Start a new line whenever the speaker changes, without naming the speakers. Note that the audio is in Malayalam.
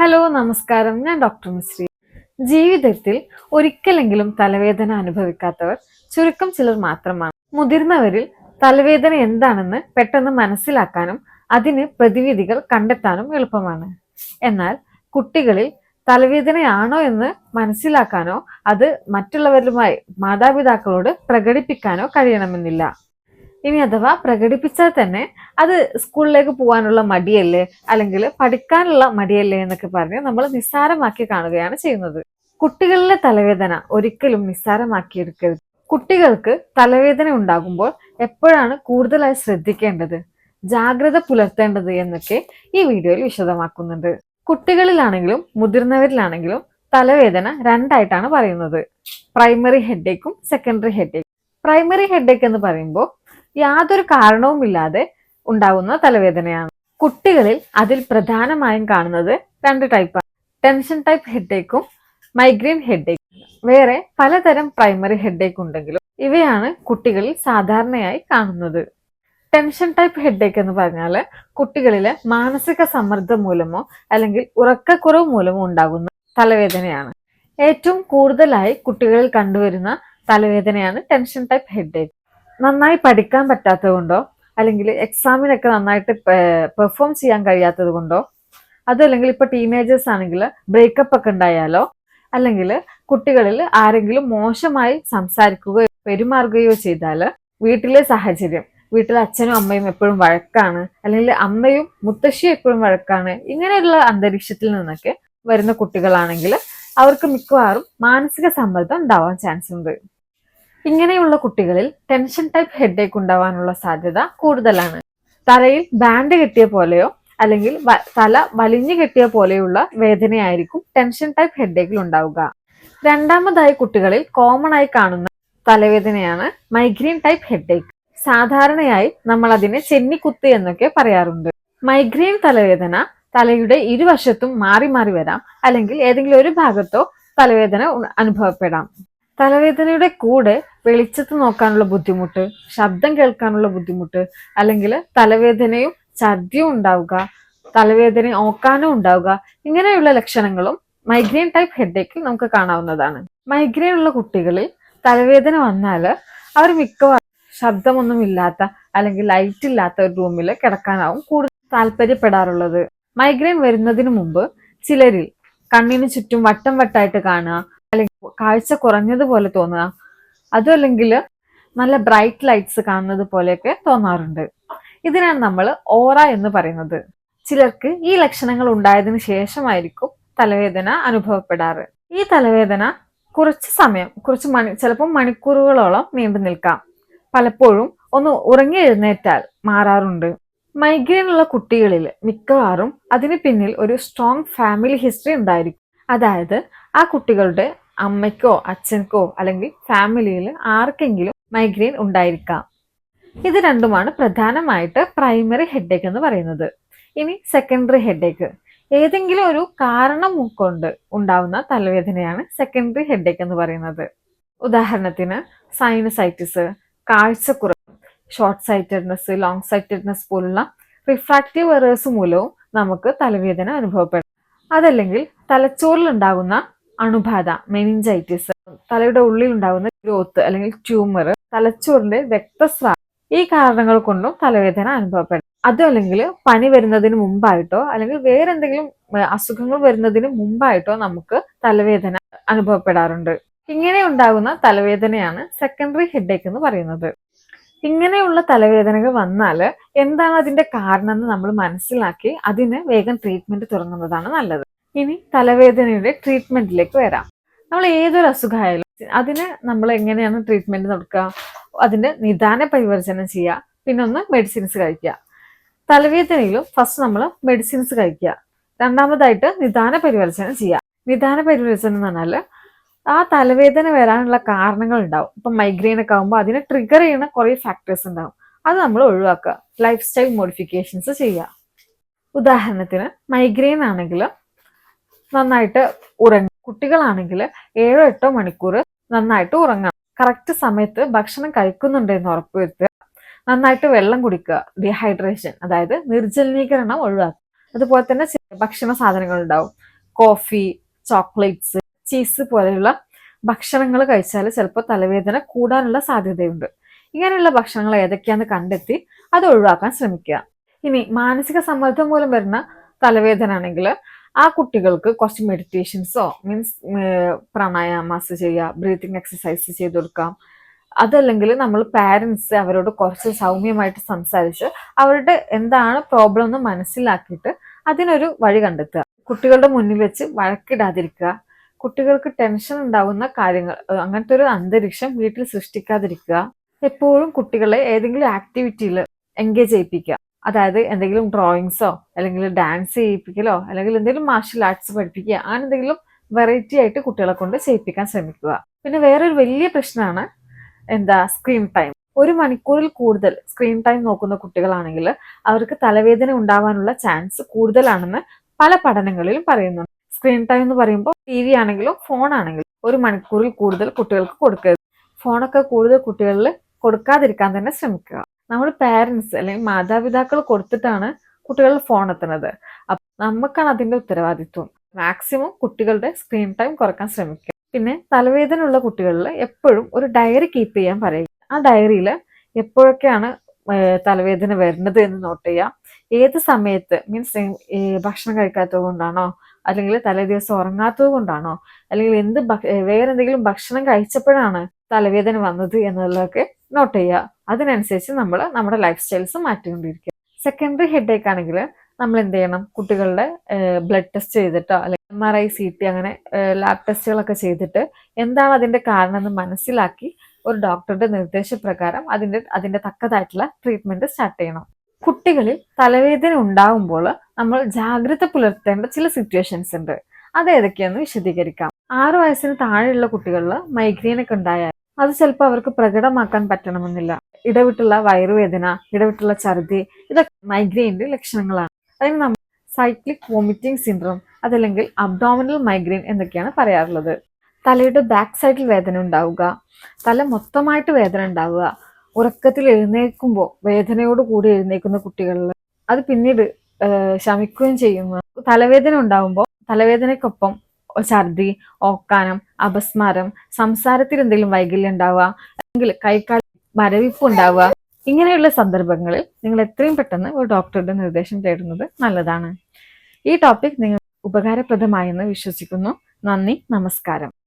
ഹലോ നമസ്കാരം. ഞാൻ ഡോക്ടർ മിശ്രി. ജീവിതത്തിൽ ഒരിക്കലെങ്കിലും തലവേദന അനുഭവിക്കാത്തവർ ചുരുക്കം ചിലർ മാത്രമാണ്. മുതിർന്നവരിൽ തലവേദന എന്താണെന്ന് പെട്ടെന്ന് മനസ്സിലാക്കാനും അതിന് പ്രതിവിധികൾ കണ്ടെത്താനും എളുപ്പമാണ്. എന്നാൽ കുട്ടികളിൽ തലവേദനയാണോ എന്ന് മനസ്സിലാക്കാനോ അത് മറ്റുള്ളവരുമായി മാതാപിതാക്കളോട് പ്രകടിപ്പിക്കാനോ കഴിയണമെന്നില്ല. ഇനി അഥവാ പ്രകടിപ്പിച്ചാൽ തന്നെ അത് സ്കൂളിലേക്ക് പോകാനുള്ള മടിയല്ലേ? അല്ലെങ്കിൽ പഠിക്കാനുള്ള മടിയല്ലേ എന്നൊക്കെ പറഞ്ഞ് നമ്മൾ നിസ്സാരമാക്കി കാണുകയാണ് ചെയ്യുന്നത്. കുട്ടികളിലെ തലവേദന ഒരിക്കലും നിസ്സാരമാക്കിയെടുക്കരുത്. കുട്ടികൾക്ക് തലവേദന ഉണ്ടാകുമ്പോൾ എപ്പോഴാണ് കൂടുതലായി ശ്രദ്ധിക്കേണ്ടത്? ജാഗ്രത പുലർത്തേണ്ടത് എന്നൊക്കെ ഈ വീഡിയോയിൽ വിശദമാക്കുന്നുണ്ട്. കുട്ടികളിലാണെങ്കിലും മുതിർന്നവരിലാണെങ്കിലും തലവേദന രണ്ടായിട്ടാണ് പറയുന്നത്. പ്രൈമറി ഹെഡേക്കും സെക്കൻഡറി ഹെഡേക്കും. പ്രൈമറി ഹെഡേക്ക് എന്ന് പറയുമ്പോൾ യാതൊരു കാരണവുമില്ലാതെ ഉണ്ടാകുന്ന തലവേദനയാണ്. കുട്ടികളിൽ അതിൽ പ്രധാനമായും കാണുന്നത് രണ്ട് ടൈപ്പാണ് ടെൻഷൻ ടൈപ്പ് ഹെഡേക്കും മൈഗ്രെയിൻ ഹെഡേക്കും വേറെ പലതരം പ്രൈമറി ഹെഡേക്ക് ഉണ്ടെങ്കിലും ഇവയാണ് കുട്ടികളിൽ സാധാരണയായി കാണുന്നത്. ടെൻഷൻ ടൈപ്പ് ഹെഡേക്ക് എന്ന് പറഞ്ഞാൽ കുട്ടികളിലെ മാനസിക സമ്മർദ്ദം മൂലമോ അല്ലെങ്കിൽ ഉറക്കക്കുറവ് മൂലമോ ഉണ്ടാകുന്ന തലവേദനയാണ്. ഏറ്റവും കൂടുതലായി കുട്ടികളിൽ കണ്ടുവരുന്ന തലവേദനയാണ് ടെൻഷൻ ടൈപ്പ് ഹെഡേക്ക് നന്നായി പഠിക്കാൻ പറ്റാത്തത് കൊണ്ടോ അല്ലെങ്കിൽ എക്സാമിനൊക്കെ നന്നായിട്ട് പെർഫോം ചെയ്യാൻ കഴിയാത്തത് കൊണ്ടോ അതല്ലെങ്കിൽ ഇപ്പൊ ടീനേജേഴ്സ് ആണെങ്കിൽ ബ്രേക്കപ്പ് ഒക്കെ ഉണ്ടായാലോ അല്ലെങ്കിൽ കുട്ടികളിൽ ആരെങ്കിലും മോശമായി സംസാരിക്കുകയോ പെരുമാറുകയോ ചെയ്താൽ വീട്ടിലെ സാഹചര്യം വീട്ടിലെ അച്ഛനും അമ്മയും എപ്പോഴും വഴക്കാണ് അല്ലെങ്കിൽ അമ്മയും മുത്തശ്ശിയും എപ്പോഴും വഴക്കാണ് ഇങ്ങനെയുള്ള അന്തരീക്ഷത്തിൽ നിന്നൊക്കെ വരുന്ന കുട്ടികളാണെങ്കിൽ അവർക്ക് മിക്കവാറും മാനസിക സമ്മർദ്ദം ഉണ്ടാവാൻ ചാൻസ് ഉണ്ട്. ഇങ്ങനെയുള്ള കുട്ടികളിൽ ടെൻഷൻ ടൈപ്പ് ഹെഡേക്ക് ഉണ്ടാവാനുള്ള സാധ്യത കൂടുതലാണ്. തലയിൽ ബാൻഡ് കെട്ടിയ പോലെയോ അല്ലെങ്കിൽ തല വലിഞ്ഞു കെട്ടിയ പോലെയുള്ള വേദനയായിരിക്കും ടെൻഷൻ ടൈപ്പ് ഹെഡേക്കിൽ ഉണ്ടാവുക. രണ്ടാമതായി കുട്ടികളിൽ കോമൺ ആയി കാണുന്ന തലവേദനയാണ് മൈഗ്രെയിൻ ടൈപ്പ് ഹെഡേക്ക് സാധാരണയായി നമ്മൾ അതിനെ ചെന്നിക്കുത്ത് എന്നൊക്കെ പറയാറുണ്ട്. മൈഗ്രെയിൻ തലവേദന തലയുടെ ഇരുവശത്തും മാറി മാറി വരാം അല്ലെങ്കിൽ ഏതെങ്കിലും ഒരു ഭാഗത്തോ തലവേദന അനുഭവപ്പെടാം. തലവേദനയുടെ കൂടെ വെളിച്ചത്ത് നോക്കാനുള്ള ബുദ്ധിമുട്ട് ശബ്ദം കേൾക്കാനുള്ള ബുദ്ധിമുട്ട് അല്ലെങ്കിൽ തലവേദനയും ഛർദിയും ഉണ്ടാവുക തലവേദന ഓക്കാനും ഉണ്ടാവുക ഇങ്ങനെയുള്ള ലക്ഷണങ്ങളും മൈഗ്രെയിൻ ടൈപ്പ് ഹെഡേക്കിൽ നമുക്ക് കാണാവുന്നതാണ്. മൈഗ്രെയിൻ ഉള്ള കുട്ടികളിൽ തലവേദന വന്നാൽ അവർ മിക്കവാറും ശബ്ദമൊന്നും ഇല്ലാത്ത അല്ലെങ്കിൽ ലൈറ്റ് ഇല്ലാത്ത ഒരു റൂമിൽ കിടക്കാനാവും കൂടുതൽ താല്പര്യപ്പെടാറുള്ളത്. മൈഗ്രെയിൻ വരുന്നതിന് മുമ്പ് ചിലരിൽ കണ്ണിന് ചുറ്റും വട്ടം വട്ടായിട്ട് കാണുക കാഴ്ച കുറഞ്ഞതുപോലെ തോന്നുക. അതുമല്ലെങ്കിൽ നല്ല ബ്രൈറ്റ് ലൈറ്റ്സ് കാണുന്നത് പോലെയൊക്കെ തോന്നാറുണ്ട്. ഇതിനാണ് നമ്മൾ ഓറ എന്ന് പറയുന്നത്. ചിലർക്ക് ഈ ലക്ഷണങ്ങൾ ഉണ്ടായതിനു ശേഷമായിരിക്കും തലവേദന അനുഭവപ്പെടാറ്. ഈ തലവേദന കുറച്ച് സമയം കുറച്ച് മണി ചിലപ്പോൾ മണിക്കൂറുകളോളം നീണ്ടു നിൽക്കാം. പലപ്പോഴും ഒന്ന് ഉറങ്ങി എഴുന്നേറ്റാൽ മാറാറുണ്ട്. മൈഗ്രെയിൻ ഉള്ള കുട്ടികളിൽ മിക്കവാറും അതിന് പിന്നിൽ ഒരു സ്ട്രോങ് ഫാമിലി ഹിസ്റ്ററി ഉണ്ടായിരിക്കും. അതായത് ആ കുട്ടികളുടെ അമ്മയ്ക്കോ അച്ഛൻക്കോ അല്ലെങ്കിൽ ഫാമിലിയിൽ ആർക്കെങ്കിലും മൈഗ്രെയിൻ ഉണ്ടായിരിക്കാം. ഇത് രണ്ടുമാണ് പ്രധാനമായിട്ട് പ്രൈമറി ഹെഡേക്ക് എന്ന് പറയുന്നത്. ഇനി സെക്കൻഡറി ഹെഡേക്ക്. ഏതെങ്കിലും ഒരു കാരണം കൊണ്ട് ഉണ്ടാവുന്ന തലവേദനയാണ് സെക്കൻഡറി ഹെഡേക്ക് എന്ന് പറയുന്നത്. ഉദാഹരണത്തിന് സൈനസൈറ്റിസ് കാഴ്ചക്കുറവ് ഷോർട്ട് സൈറ്റഡ്നെസ് ലോങ് സൈറ്റഡ്നെസ് പോലുള്ള റിഫ്രാക്റ്റീവ് എറേഴ്സ് മൂലവും നമുക്ക് തലവേദന അനുഭവപ്പെടാം. അതല്ലെങ്കിൽ തലച്ചോറിൽ ഉണ്ടാകുന്ന അണുബാധ മെനിഞ്ചൈറ്റിസ് തലയുടെ ഉള്ളിൽ ഉണ്ടാകുന്ന ഗ്രോത്ത് അല്ലെങ്കിൽ ട്യൂമർ തലച്ചോറിന്റെ രക്തസ്രാവം ഈ കാരണങ്ങൾ കൊണ്ടും തലവേദന അനുഭവപ്പെടാം. അതോ അല്ലെങ്കിൽ പനി വരുന്നതിന് മുമ്പായിട്ടോ അല്ലെങ്കിൽ വേറെ എന്തെങ്കിലും അസുഖങ്ങൾ വരുന്നതിന് മുമ്പായിട്ടോ നമുക്ക് തലവേദന അനുഭവപ്പെടാറുണ്ട്. ഇങ്ങനെ ഉണ്ടാകുന്ന തലവേദനയാണ് സെക്കൻഡറി ഹെഡേക്ക് എന്ന് പറയുന്നത്. ഇങ്ങനെയുള്ള തലവേദനകൾ വന്നാൽ എന്താണ് അതിന്റെ കാരണം എന്ന് നമ്മൾ മനസ്സിലാക്കി അതിന് വേഗം ട്രീറ്റ്മെന്റ് തുടങ്ങുന്നതാണ് നല്ലത്. ഇനി തലവേദനയുടെ ട്രീറ്റ്മെന്റിലേക്ക് വരാം. നമ്മൾ ഏതൊരു അസുഖമായാലും അതിന് നമ്മൾ എങ്ങനെയാണ് ട്രീറ്റ്മെന്റ് നടക്കുക? അതിന്റെ നിദാന പരിവർജനം ചെയ്യുക. പിന്നെ ഒന്ന് മെഡിസിൻസ് കഴിക്കുക. തലവേദനയിലും ഫസ്റ്റ് നമ്മൾ മെഡിസിൻസ് കഴിക്കുക. രണ്ടാമതായിട്ട് നിദാന പരിവർജനം ചെയ്യുക. നിദാന പരിവർജനം എന്ന് പറഞ്ഞാൽ ആ തലവേദന വരാനുള്ള കാരണങ്ങൾ ഉണ്ടാവും. ഇപ്പം മൈഗ്രെയിൻ ഒക്കെ ആകുമ്പോൾ അതിനെ ട്രിഗർ ചെയ്യുന്ന കുറേ ഫാക്ടേഴ്സ് ഉണ്ടാവും. അത് നമ്മൾ ഒഴിവാക്കുക. ലൈഫ് സ്റ്റൈൽ മോഡിഫിക്കേഷൻസ് ചെയ്യുക. ഉദാഹരണത്തിന് മൈഗ്രെയിൻ ആണെങ്കിൽ നന്നായിട്ട് ഉറങ്ങും. കുട്ടികളാണെങ്കിൽ ഏഴോ എട്ടോ മണിക്കൂർ നന്നായിട്ട് ഉറങ്ങണം. കറക്റ്റ് സമയത്ത് ഭക്ഷണം കഴിക്കുന്നുണ്ട് എന്ന് ഉറപ്പുവരുത്തുക. നന്നായിട്ട് വെള്ളം കുടിക്കുക. ഡീഹൈഡ്രേഷൻ അതായത് നിർജലീകരണം ഒഴിവാക്കുക. അതുപോലെ തന്നെ ഭക്ഷണ സാധനങ്ങൾ ഉണ്ടാവും. കോഫി ചോക്ലേറ്റ്സ് ചീസ് പോലെയുള്ള ഭക്ഷണങ്ങൾ കഴിച്ചാൽ ചിലപ്പോൾ തലവേദന കൂടാനുള്ള സാധ്യതയുണ്ട്. ഇങ്ങനെയുള്ള ഭക്ഷണങ്ങൾ ഏതൊക്കെയാന്ന് കണ്ടെത്തി അത് ഒഴിവാക്കാൻ ശ്രമിക്കുക. ഇനി മാനസിക സമ്മർദ്ദം മൂലം വരുന്ന തലവേദന ആണെങ്കിൽ ആ കുട്ടികൾക്ക് കുറച്ച് മെഡിറ്റേഷൻസോ മീൻസ് പ്രാണായാമാസ് ചെയ്യുക ബ്രീത്തിങ് എക്സസൈസ് ചെയ്ത് കൊടുക്കാം അതല്ലെങ്കിൽ നമ്മൾ പാരൻസ് അവരോട് കുറച്ച് സൗമ്യമായിട്ട് സംസാരിച്ച് അവരുടെ എന്താണ് പ്രോബ്ലം എന്ന് മനസ്സിലാക്കിയിട്ട് അതിനൊരു വഴി കണ്ടെത്തുക. കുട്ടികളുടെ മുന്നിൽ വെച്ച് വഴക്കിടാതിരിക്കുക. കുട്ടികൾക്ക് ടെൻഷൻ ഉണ്ടാവുന്ന കാര്യങ്ങൾ അങ്ങനത്തെ ഒരു അന്തരീക്ഷം വീട്ടിൽ സൃഷ്ടിക്കാതിരിക്കുക. എപ്പോഴും കുട്ടികളെ ഏതെങ്കിലും ആക്ടിവിറ്റിയിൽ എൻഗേജ് ചെയ്യിപ്പിക്കുക. അതായത് എന്തെങ്കിലും ഡ്രോയിങ്സോ അല്ലെങ്കിൽ ഡാൻസ് ചെയ്യിപ്പിക്കലോ അല്ലെങ്കിൽ എന്തെങ്കിലും മാർഷൽ ആർട്സ് പഠിപ്പിക്കുക അങ്ങനെ എന്തെങ്കിലും വെറൈറ്റി ആയിട്ട് കുട്ടികളെ കൊണ്ട് ചെയ്യിപ്പിക്കാൻ ശ്രമിക്കുക. പിന്നെ വേറൊരു വലിയ പ്രശ്നമാണ് എന്താ സ്ക്രീൻ ടൈം ഒരു മണിക്കൂറിൽ കൂടുതൽ സ്ക്രീൻ ടൈം നോക്കുന്ന കുട്ടികളാണെങ്കിൽ അവർക്ക് തലവേദന ഉണ്ടാവാനുള്ള ചാൻസ് കൂടുതലാണെന്ന് പല പഠനങ്ങളിലും പറയുന്നുണ്ട്. സ്ക്രീൻ ടൈം എന്ന് പറയുമ്പോൾ ടി വി ആണെങ്കിലും ഫോൺ ആണെങ്കിലും ഒരു മണിക്കൂറിൽ കൂടുതൽ കുട്ടികൾക്ക് കൊടുക്കരുത്. ഫോണൊക്കെ കൂടുതൽ കുട്ടികളിൽ കൊടുക്കാതിരിക്കാൻ തന്നെ ശ്രമിക്കുക. നമ്മൾ പാരൻസ് അല്ലെങ്കിൽ മാതാപിതാക്കൾ കൊടുത്തിട്ടാണ് കുട്ടികൾ ഫോൺ എത്തുന്നത്. അപ്പൊ നമുക്കാണ് അതിന്റെ ഉത്തരവാദിത്വം. മാക്സിമം കുട്ടികളുടെ സ്ക്രീൻ ടൈം കുറയ്ക്കാൻ ശ്രമിക്കുക. പിന്നെ തലവേദന ഉള്ള കുട്ടികളിൽ എപ്പോഴും ഒരു ഡയറി കീപ്പ് ചെയ്യാൻ പറയുക. ആ ഡയറിയിൽ എപ്പോഴൊക്കെയാണ് തലവേദന വരുന്നത് എന്ന് നോട്ട് ചെയ്യാം ഏത് സമയത്ത് മീൻസ് ഭക്ഷണം കഴിക്കാത്തത് കൊണ്ടാണോ അല്ലെങ്കിൽ തലേ ദിവസം ഉറങ്ങാത്തത് കൊണ്ടാണോ അല്ലെങ്കിൽ എന്ത് വേറെന്തെങ്കിലും ഭക്ഷണം കഴിച്ചപ്പോഴാണ് തലവേദന വന്നത് എന്നുള്ളതൊക്കെ നോട്ട് ചെയ്യുക. അതിനനുസരിച്ച് നമ്മൾ നമ്മുടെ ലൈഫ് സ്റ്റൈൽസ് മാറ്റിക്കൊണ്ടിരിക്കുക. സെക്കൻഡറി ഹെഡേക്ക് ആണെങ്കിൽ നമ്മൾ എന്ത് ചെയ്യണം കുട്ടികളുടെ ബ്ലഡ് ടെസ്റ്റ് ചെയ്തിട്ടോ അല്ലെങ്കിൽ M R I C T അങ്ങനെ ലാബ് ടെസ്റ്റുകളൊക്കെ ചെയ്തിട്ട് എന്താണ് അതിന്റെ കാരണം എന്ന് മനസ്സിലാക്കി ഒരു ഡോക്ടറുടെ നിർദ്ദേശപ്രകാരം അതിന്റെ അതിന്റെ തക്കതായിട്ടുള്ള ട്രീറ്റ്മെന്റ് സ്റ്റാർട്ട് ചെയ്യണം. കുട്ടികളിൽ തലവേദന ഉണ്ടാകുമ്പോൾ നമ്മൾ ജാഗ്രത പുലർത്തേണ്ട ചില സിറ്റുവേഷൻസ് ഉണ്ട്. അത് ഏതൊക്കെയാണെന്ന് വിശദീകരിക്കാം. ആറു വയസ്സിന് താഴെയുള്ള കുട്ടികളിൽ മൈഗ്രെയിൻ ഒക്കെ ഉണ്ടായാൽ അത് ചിലപ്പോൾ അവർക്ക് പ്രകടമാക്കാൻ പറ്റണമെന്നില്ല. ഇടവിട്ടുള്ള വയറുവേദന ഇടവിട്ടുള്ള ഛർദി ഇതൊക്കെ മൈഗ്രെയിന്റെ ലക്ഷണങ്ങളാണ്. അതിന് നമ്മൾ സൈക്ലിക് വോമിറ്റിംഗ് സിൻഡ്രോം അതല്ലെങ്കിൽ അബ്ഡോമിനൽ മൈഗ്രെയിൻ എന്നൊക്കെയാണ് പറയാറുള്ളത്. തലയുടെ ബാക്ക് സൈഡിൽ വേദന ഉണ്ടാവുക തല മൊത്തമായിട്ട് വേദന ഉണ്ടാവുക ഉറക്കത്തിൽ എഴുന്നേൽക്കുമ്പോൾ വേദനയോട് കൂടി എഴുന്നേൽക്കുന്ന കുട്ടികളിൽ അത് പിന്നീട് ശമിക്കുകയും ചെയ്യുന്നു. തലവേദന ഉണ്ടാവുമ്പോൾ തലവേദനയ്ക്കൊപ്പം ഛർദി ഓക്കാനം അപസ്മാരം സംസാരത്തിൽ എന്തെങ്കിലും വൈകല്യം ഉണ്ടാവുക അല്ലെങ്കിൽ കൈക്കാൽ മരവിപ്പ് ഉണ്ടാവുക. ഇങ്ങനെയുള്ള സന്ദർഭങ്ങളിൽ നിങ്ങൾ എത്രയും പെട്ടെന്ന് ഒരു ഡോക്ടറുടെ നിർദ്ദേശം തേടുന്നത് നല്ലതാണ്. ഈ ടോപ്പിക് നിങ്ങൾ ഉപകാരപ്രദമായെന്ന് വിശ്വസിക്കുന്നു. നന്ദി നമസ്കാരം.